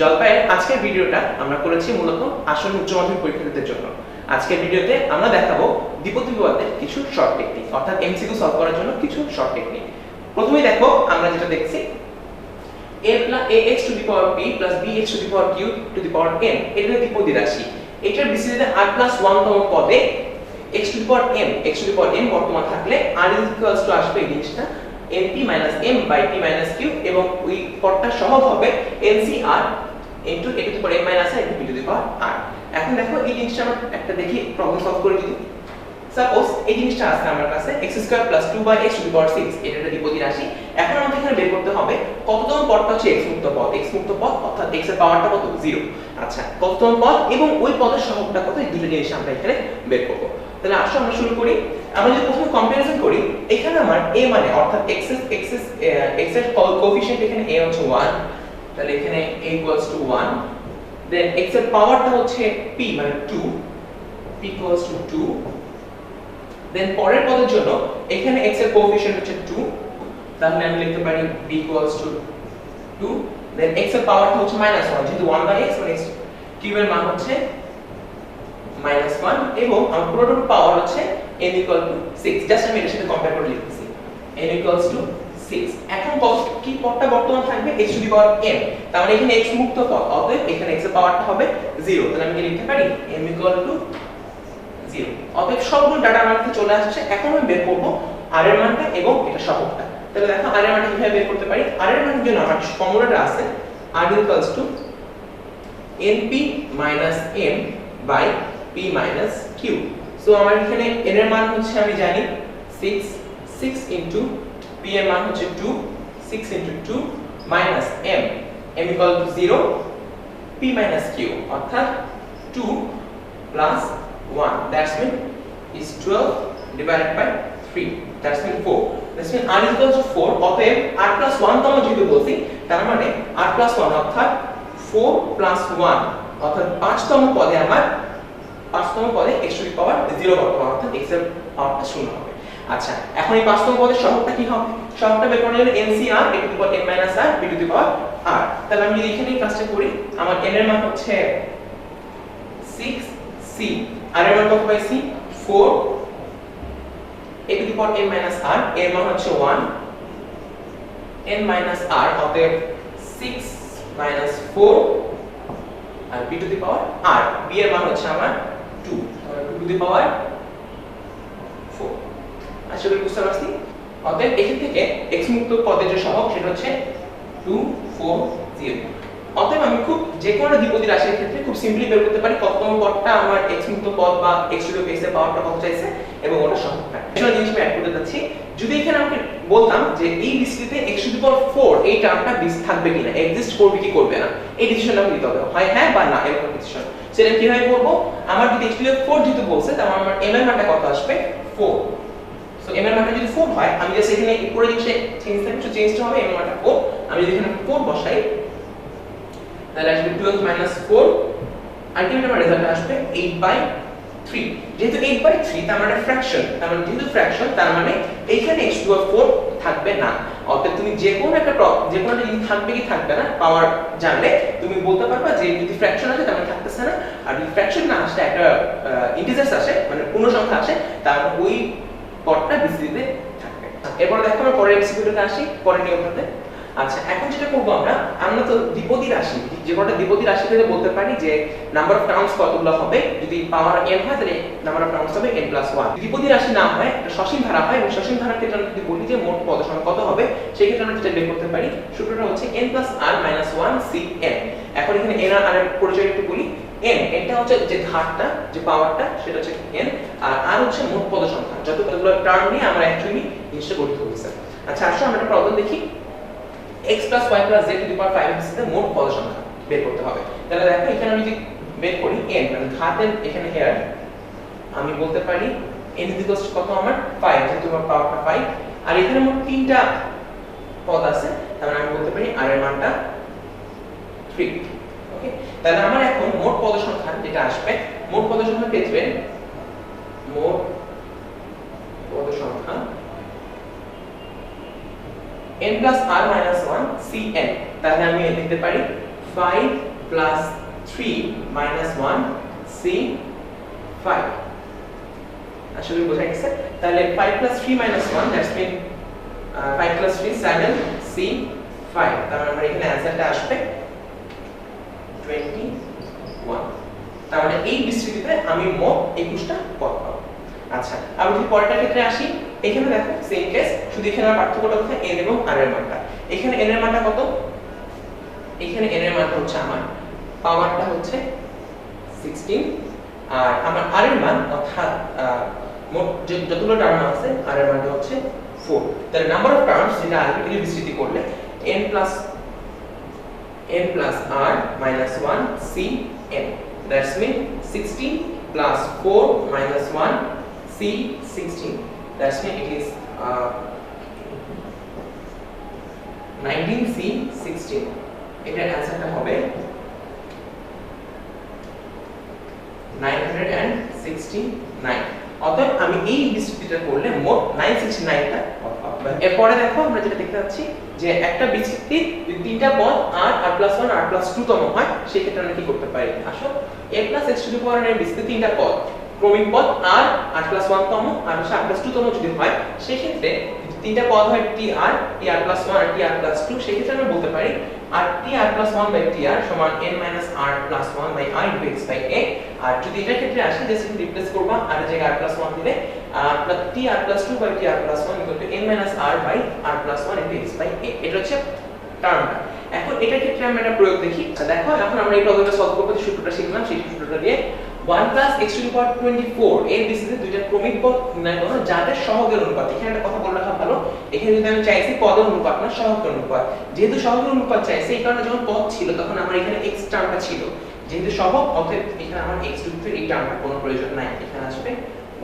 জলপাইয়ের আজকের ভিডিওটা আমরা করেছি মূলত আসন্ন উচ্চ মাধ্যমিক পরীক্ষার্থীদের জন্য। আজকের ভিডিওতে আমরা দেখাবো দ্বিপদী বিবাদের কিছু শর্ট টেকনিক অর্থাৎ এমসিকিউ সলভ করার জন্য কিছু শর্ট টেকনিক প্রথমেই দেখো, আমরা যেটা দেখছি, a plus ax to the power b plus bx to the power q to the power n, এটা দ্বিপদী রাশি। এটার বিস্তৃতিতে r plus 1 তম পদে x to the power m x to the power m বর্তমান থাকলে r is equals আসবে এই জিনিসটা। Np m by p q এবং ওই পদটা সহগ হবে ncr into a to the power m r into p power r এখন দেখো এই জিনিসটা আমরা একটা দেখি প্রবলেম সলভ করে দিই। সাপোজ এই জিনিসটা আছে আমার কাছে, x square plus 2 by x to the power 6 এটা একটা দ্বিপদী রাশি। এখন আমাদের এখানে বের করতে হবে, কততম পদটা হচ্ছে x মুক্ত পদ? X মুক্ত পদ অর্থাৎ x এর পাওয়ারটা কত? 0 আচ্ছা কততম পদ এবং ওই পদের সহগটা কত? এই দুটো জিনিস আমরা এখানে বের করব। তাহলে আসো, আমরা শুরু করি। আমরা যদি প্রথমে কম্পারিজন করি, এখানে আমার a মানে অর্থাৎ x এর x এর x এর কোএফিশিয়েন্ট এখানে a হচ্ছে 1 তাহলে এখানে a equals to 1 then x এর পাওয়ারটা হচ্ছে p মানে 2 p ইকুয়ালস টু 2 দেন পরের পদের জন্য এখানে x এর কোএফিশিয়েন্ট হচ্ছে 2 তাহলে আমি লিখতে পারি b equals to 2 then x এর পাওয়ারটা হচ্ছে মাইনাস 1 যেহেতু 1 বাই x মানে কিউবের মান হচ্ছে মাইনাস 1 এবং আমার পুরোটার পাওয়ার হচ্ছে n ইকুয়াল টু 6 জাস্ট আমি এটার সাথে কম্পেয়ার করে লিখতেছি। n ইকুয়ালস টু 6 এখন কত কি পদটা বর্তমান থাকবে? x to the power m তার মানে এখানে x মুক্ত পদ অতএব এখানে x এর পাওয়ারটা হবে 0 তাহলে আমি কি লিখতে পারি? m ইকুয়াল টু জিরো অতএব সবগুলো ডাটা আমার কাছে চলে আসছে। এখন আমি বের করব আর এর মানটা এবং এটা সহগটা। তাহলে দেখো আর এর মানটা কীভাবে বের করতে পারি? আর এর মানের জন্য আমার ফর্মুলাটা আছে। r equals to np minus m by p minus q. So আমার এখানে n এর মান হচ্ছে আমি জানি 6 6 ইনটু p এর মান হচ্ছে 2 6 into 2 minus m m equal to 0 p q, অর্থাৎ 2 plus 1 that's mean is 12 divided by 3 that's mean 4 that's mean r to 4 অতএব r plus 1 তম যেহেতু বলছি, তার মানে r plus 1 অর্থাৎ 4 plus 1 অর্থাৎ 5 তম পদে আমার 5 তম পদে x টু দি পাওয়ার 0 বর্তমান অর্থাৎ x এর পাওয়ারটা শূন্য হবে। আচ্ছা এখন এই 5 তম পদের সহগটা কি হবে? সহগটা বের করার জন্য ncr a to the power n minus r, b to the power r তাহলে আমি যদি এখানে কাজটা করি। আমার n এর মান হচ্ছে 6 c আর এর মান কত পাইছি? 4 a to the power n minus r, এর মান হচ্ছে 1 n minus r অতএব 6 minus 4 R b to the power r b এর মান হচ্ছে আমার 2 তাহলে 2 to the power 4 আশা করি বুঝতে পারছি অতএব এখান থেকে x মুক্ত পদের যে সহগ সেটা হচ্ছে 2 4 0 অতএব আমি খুব যে কোনো দ্বিপদী রাশির ক্ষেত্রে খুব সিম্পলি বের করতে পারি কততম পদটা আমার x মুক্ত পদ বা x টু এর পাওয়ারটা কত চাইছে এবং ওটা সহগটা একটা জিনিস আমি অ্যাড করতে যাচ্ছি। যদি এখানে আমাকে বলতাম যে এই বিস্তৃতিতে x টু দি পাওয়ার 4 এই টার্মটা বিস থাকবে কিনা? এক্সিস্ট করবে কি করবে না? এই ডিসিশনটা আমাকে নিতে হবে। হয় হ্যাঁ বা না, এরকম ডিসিশন সেটা কীভাবে করব? আমার যদি x টু দি 4 যেহেতু বলছে তাহলে আমার m এর মানটা কত আসবে? 4 সো m এর মানটা যদি 4 হয়, আমি জাস্ট এখানে উপরে জিনিসে চেঞ্জ থাকবে তো চেঞ্জটা হবে m এর মানটা 4 আমি যদি এখানে 4 বসাই, তাহলে আসবে 12 মাইনাস 4 আলটিমেট আমার রেজাল্ট আসবে 8 বাই 3 যেহেতু 8 বাই 3 তার মানে ফ্র্যাকশন তার মানে যেহেতু ফ্র্যাকশন তার মানে এইখানে x টু 4 থাকবে না। অতএব তুমি যে কোনো একটা যে কোনো একটা থাকবে কি থাকবে না পাওয়ার জানলে তুমি বলতে পারবা যে যদি ফ্র্যাকশন মানে থাকতেছে না। আর যদি ফ্র্যাকশন না আসে, একটা ইন্টিজার্স আসে মানে পূর্ণ সংখ্যা আসে মানে ওই পদটা বিস্তৃতিতে থাকবে। এরপর দেখো আমরা পরের আসি পরের নিয়মটাতে আচ্ছা এখন যেটা করব আমরা আমরা তো দ্বিপদী রাশি, যে কোনটা দ্বিপদী রাশি থেকে বলতে পারি যে নাম্বার অফ কতগুলো হবে, যদি পাওয়ার n হয় তাহলে নাম্বার অফ হবে n প্লাস ওয়ান দ্বিপদী রাশি না হয় সসীম ধারা হয়, এবং সসীম যদি বলি যে মোট পদ কত হবে সেই ক্ষেত্রে আমরা যেটা বের করতে পারি, সূত্রটা হচ্ছে n plus r minus one C n এখন এখানে n আর r এর পরিচয় একটু বলি। n, এটা হচ্ছে যে ধারটা যে পাওয়ারটা, সেটা হচ্ছে n, আর r হচ্ছে মোট পদ সংখ্যা। যতগুলো টার্ম নিয়ে আমরা অ্যাকচুয়ালি জিনিসটা গঠিত হয়েছে আচ্ছা আসলে আমরা একটা প্রবলেম দেখি। x plus y plus z to the power 5 এর সাথে মোট পদ সংখ্যা বের করতে হবে। তাহলে দেখো, এখানে আমি যদি বের করি, n মানে ঘাতের এখানে here, আমি বলতে পারি n কত আমার? 5 যেহেতু আমার পাওয়ারটা 5 আর এখানে মোট তিনটা পদ আছে মানে আমি বলতে পারি r এর মানটা 3 ওকে তাহলে আমার এখন মোট পদ সংখ্যা যেটা আসবে, মোট পদ সংখ্যা ক্ষেত্রে মোট পদ সংখ্যা n plus r minus 1 cn তাহলে আমি লিখতে পারি five plus three minus one C five আসলে বোঝা গেছে? তাহলে five plus three minus one that's mean five plus three seven C five মানে আমার এখানে অ্যান্সারটা আসবে টোয়েন্টি ওয়ান মানে এই বিস্তৃতিতে আমি মোট একুশটা পদ পাবো। আচ্ছা আমি যদি পরেরটার ক্ষেত্রে আসি, এখানে দেখো সেম কেস শুধু এখানে পার্থক্যটা কোথায়? n এবং r এর মানটা। এখানে n এর মানটা কত? এখানে n এর মানটা হচ্ছে আমার। পাওয়ারটা হচ্ছে 16 আর আমার r এর মান, অর্থাৎ মোট যতগুলো টার্ম আছে, r এর মানটা হচ্ছে 4 তাহলে নাম্বার অফ টার্মস যেটা আলটিমেটলি বিস্তৃতি করলে n plus n plus r minus 1 c n that's mean 16 plus 4 minus 1 c 16 that's mean it is uh, 19 c 16 এটার অ্যান্সারটা হবে 969 অতএব আমি এই বিস্তৃতিটা করলে মোট 969টা পদ পাবো। এরপরে দেখো আমরা যেটা দেখতে পাচ্ছি যে একটা বিস্তৃতি তিনটা পদ r r plus one r plus two তম হয়, সেক্ষেত্রে আমরা কি করতে পারি? আসো a plus x to power এর তিনটা পদ। ক্রমিক পদ r r প্লাস ওয়ান তম আর হচ্ছে r প্লাস টু তম যদি হয় সেক্ষেত্রে তিনটা পদ হয় tr tr plus one r tr plus two সেক্ষেত্রে আমরা বলতে পারি r tr plus one by tr সমান n minus r plus one by r into x by a আর যদি এটার ক্ষেত্রে আসি জাস্ট একটু রিপ্লেস করবা আর জায়গায় r প্লাস ওয়ান দিলে আর tr plus two by tr plus one equal to n minus r by r plus one into x by a এটা হচ্ছে টার্মটা এখন এটার ক্ষেত্রে আমরা একটা প্রয়োগ দেখি আচ্ছা দেখো এখন আমরা এই প্রবলেমটা সলভ করব যে সূত্রটা শিখলাম সেই সূত্রটা দিয়ে 1 plus x to the power 24 এর বিসিতে দুইটা ক্রমিক পদ নির্ণয় করো, যাদের সহগের অনুপাত। এখানে একটা কথা বলে রাখা ভালো, এখানে যদি আমি চাইছি পদের অনুপাত না, সহগের অনুপাত। যেহেতু সহগের অনুপাত চাইছি, এই কারণে যখন পদ ছিল, তখন আমার এখানে x টার্মটা ছিল। যেহেতু সহগ, অতএব এখানে আমার x টু দি এই টার্মটা কোনো প্রয়োজন নাই। এখানে আসবে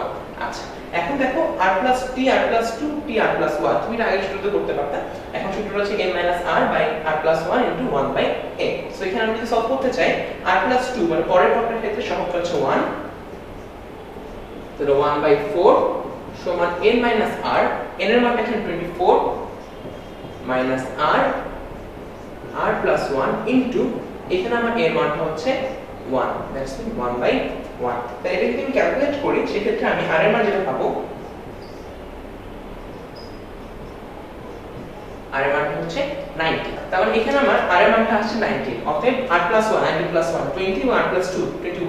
1 আচ্ছা এখন দেখো r plus t, r plus 2 t, r plus 1 তুমি আগে সূত্রতে করতে পারতা। এখন সূত্রটা হচ্ছে n r by r plus 1 into 1 by a so এখানে আমরা যদি সলভ করতে চাই, r প্লাস 2 মানে পরের পদটার ক্ষেত্রে সহগটা হচ্ছে 1 তাহলে 1 বাই 4 সমান n r, n এর মানটা এখানে 24 minus r r plus 1 into এখানে আমার এর মানটা হচ্ছে 1 দ্যাটস মিন 1 বাই 1 তাই এটা আমি ক্যালকুলেট করি, সেক্ষেত্রে আমি r এর মান যেটা পাবো, r এর মানটা হচ্ছে 90 মানে এখানে আমার আর এর মানটা আসছে 90 অতএব r 1 90 1 20 এবং r 2 21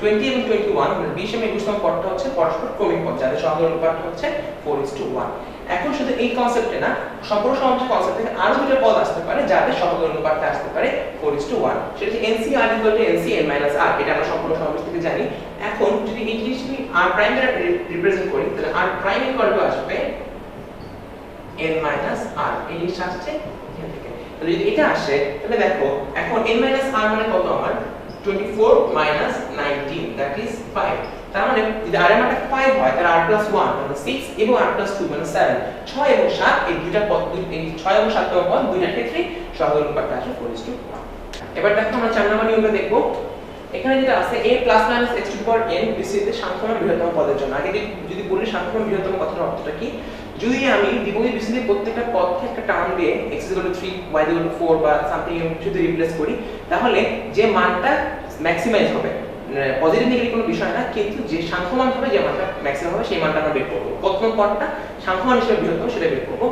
20 এবং 21 মানে 20 এবং 21 তম পদটা হচ্ছে পরস্পর ক্রমিক পদ, যাদের সহগের অনুপাতটা হচ্ছে 4:1 এখন শুধু এই কনসেপ্টে না সম্পূর্ণ সমাবেশ কনসেপ্ট থেকে আরও দুটো পদ আসতে পারে যাদের সহগের অনুপাতটা আসতে পারে 4:1 সেটা NCR NCN r এটা আমরা সম্পূর্ণ সমাবেশ থেকে জানি। এখন যদি এই জিনিসটি r প্রাইম দ্বারা রিপ্রেজেন্ট করি, তাহলে r প্রাইম ইকুয়াল টু আসবে n মাইনাস r, এই জিনিসটা আসছে তাহলে যদি এটা আসে, তাহলে দেখো, এখন n r মানে কত আমার? 24 মাইনাস 19 দ্যাট ইজ 5 তার মানে যদি r এর মানটা 5 হয়, তাহলে r প্লাস 1 মানে 6 এবং r প্লাস 2 মানে 7 6 এবং 7 এই দুইটা পদ দুই, এই 6 এবং 7 তম পদ দুইটার ক্ষেত্রে সহগ অনুপাতটা আসে 4:1 এবার দেখো আমরা চার নম্বর নিয়মটা দেখব। এখানে যেটা আছে, a plus minus x the power n বিস্তৃত সাংখ্যমান বৃহত্তম পদের জন্য। আগে যদি বলি সাংখ্যমান বৃহত্তম কথার অর্থটা কি? যদি আমি দ্বিপদী বিস্তৃতির প্রত্যেকটা পদকে একটা টার্ম দিয়ে x 3 y 4 বা সামথিং যদি রিপ্লেস করি, তাহলে যে মানটা ম্যাক্সিমাইজ হবে পজিটিভ নেগেটিভ কোনো বিষয় না, কিন্তু যে সাংখ্যমান হবে, যে মানটা ম্যাক্সিমাম হবে, সেই মানটা আমরা বের করব। প্রথম পদটা সাংখ্যমান হিসেবে বৃহত্তম সেটা বের করব।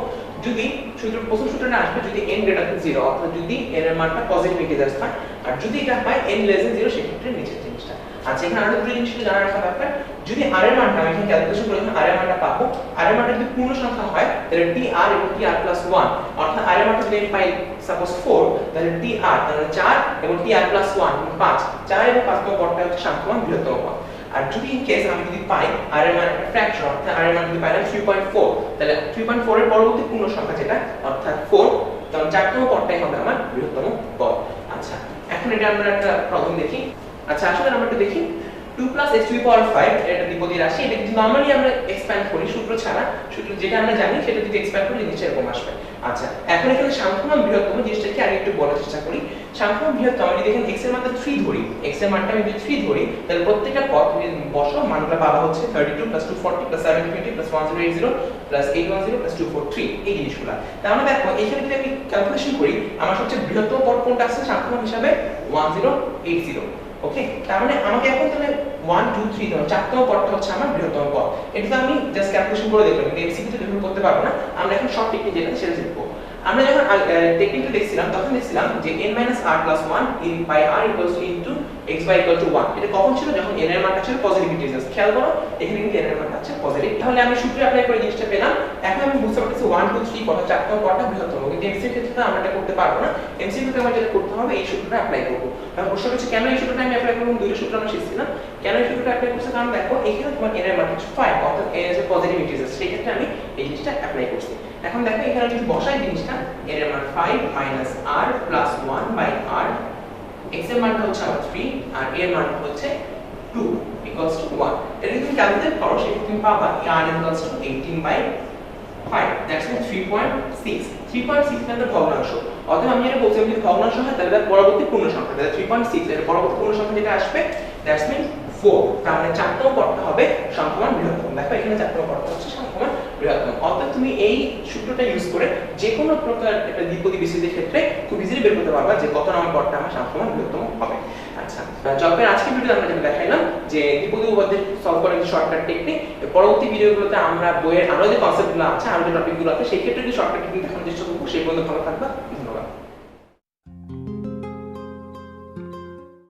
যদি সূত্র, প্রথম সূত্রটা আসবে, যদি n গ্রেটার দেন 0 অর্থাৎ যদি n এর মানটা পজিটিভ ইন্টিজার্স হয়, আর যদি এটা হয় n লেস দেন 0 সেক্ষেত্রে নিচের জিনিসটা। আচ্ছা এখানে আরও দুটো জিনিস জানা রাখা দরকার যদি r এর মানটা, আমি এখানে ক্যালকুলেশন করে r এর মানটা পাবো। R এর মানটা যদি পূর্ণ সংখ্যা হয়, তাহলে tr এবং tr 1 অর্থাৎ r এর মানটা যদি আমি পাই সাপোজ 4 তাহলে tr তাহলে 4 এবং tr 1 5 4 এবং 5 নম্বর পদটা হচ্ছে সাংখ্যমান বৃহত্তম পদ। আর যদি ইন কেস আমি যদি পাই, r এর মান একটা ফ্র্যাকশন অর্থাৎ r এর মান যদি পাইলাম 3.4 তাহলে 3.4 এর পরবর্তী পূর্ণ সংখ্যা যেটা, অর্থাৎ 4 তখন চারতম পদটাই হবে আমার বৃহত্তম পদ। আচ্ছা এখন এটা আমরা একটা প্রবলেম দেখি। আচ্ছা আসলে আমরা একটু দেখি। 2 প্লাস পাওয়ার 5 এটা দ্বিপদী রাশি, এটা যদি নরমালি আমরা এক্সপ্যান্ড করি, সূত্র ছাড়া। সূত্র যেটা আমরা জানি, সেটা যদি এক্সপ্যান্ড করি জিনিসটা এরকম আসবে। আচ্ছা এখন এখানে সাংখ্যমান বৃহত্তম জিনিসটাকে আগে একটু বলার চেষ্টা করি। সাংখ্যমান বৃহত্তম আমি যদি এখানে x এর মানটা 3 ধরি, x এর মানটা আমি যদি 3 ধরি, তাহলে প্রত্যেকটা পদ বসো, মানগুলো পাবা হচ্ছে 32 240 720 1080 810 243 এই জিনিসগুলো। তার মানে দেখো, এখানে যদি আমি ক্যালকুলেশন করি, আমার সবচেয়ে বৃহত্তম পদ কোনটা আছে? সাংখ্যমান হিসাবে 1080 ওকে তার মানে আমাকে এখন তাহলে 1 2 3 ধরো চারতম পদটা হচ্ছে আমার বৃহত্তম পদ। এটা তো আমি জাস্ট ক্যালকুলেশন করে দেখলাম, কিন্তু এমসিকিউ তো দেখুন করতে পারব না। আমরা এখন সব টেকনিক যেটা সেটা শিখব আমরা যখন টেকনিকটা দেখছিলাম, তখন দেখছিলাম যে n r 1 by r equals into x by equal to 1 এটা কখন ছিল? যখন n এর মানটা ছিল পজিটিভ ইন্টিজার্স খেয়াল করো, এখানে কিন্তু n এর মানটা হচ্ছে পজিটিভ তাহলে আমি সূত্রে অ্যাপ্লাই করে জিনিসটা পেলাম। এখন আমি বুঝতে পারতেছি 1 2 3 কত চারতম পদটা বৃহত্তম। কিন্তু এমসিকিউ ক্ষেত্রে তো আমরা এটা করতে পারব না। এমসিকিউ তে আমার যেটা করতে হবে, এই সূত্রটা অ্যাপ্লাই করব। তাহলে প্রশ্ন হচ্ছে, কেন এই সূত্রটা আমি অ্যাপ্লাই করব? দুইটা সূত্র আমরা শিখছিলাম কেন এই সূত্রটা অ্যাপ্লাই করছি? কারণ দেখো, এখানে তোমার n এর মান হচ্ছে 5 অর্থাৎ n এর পজিটিভ ইন্টিজার্স সেই ক্ষেত্রে আমি এই জিনিসটা অ্যাপ্লাই করছি। এখন দেখো, এখানে যদি বসাই জিনিসটা, n এর মান 5 minus r plus 1 by r x এর মানটা হচ্ছে আমার 3 আর a এর মানটা হচ্ছে 2 equals to 1 এটা তুমি ক্যালকুলেট করো সেক্ষেত্রে তুমি পাবা r equals to 18 by 5 that's mean 3.6 3.6 মানে ভগ্নাংশ। অতএব আমি যেটা বলছি যদি ভগ্নাংশ হয়, তাহলে তার পরবর্তী পূর্ণ সংখ্যা, তাহলে 3.6 এর পরবর্তী পূর্ণ সংখ্যা যেটা আসবে দ্যাটস মিন 4 তার মানে চারতম পদটা হবে সংখ্যামান বৃহত্তম দেখো, এখানে চারতম পদটা হচ্ছে তুমি এই সূত্রটা ইউজ করে যে কোনো প্রকার একটা দ্বিপদী ক্ষেত্রে খুব ইজিলি বের করতে পারবা যে কত নম্বর পদটা আমার বৃহত্তম হবে। আচ্ছা জবের আজকে ভিডিওতে আমরা যেটা দেখাইলাম যে দ্বিপদী উপপাদ্য সলভ করার যে শর্টকাট টেকনিক পরবর্তী ভিডিওগুলোতে আমরা বইয়ের আরও যে কনসেপ্টগুলো আছে আরও যে টপিকগুলো আছে, সেই ক্ষেত্রে যে শর্টকাট টেকনিক চেষ্টা করব, সেই পর্যন্ত ভালো থাকবা।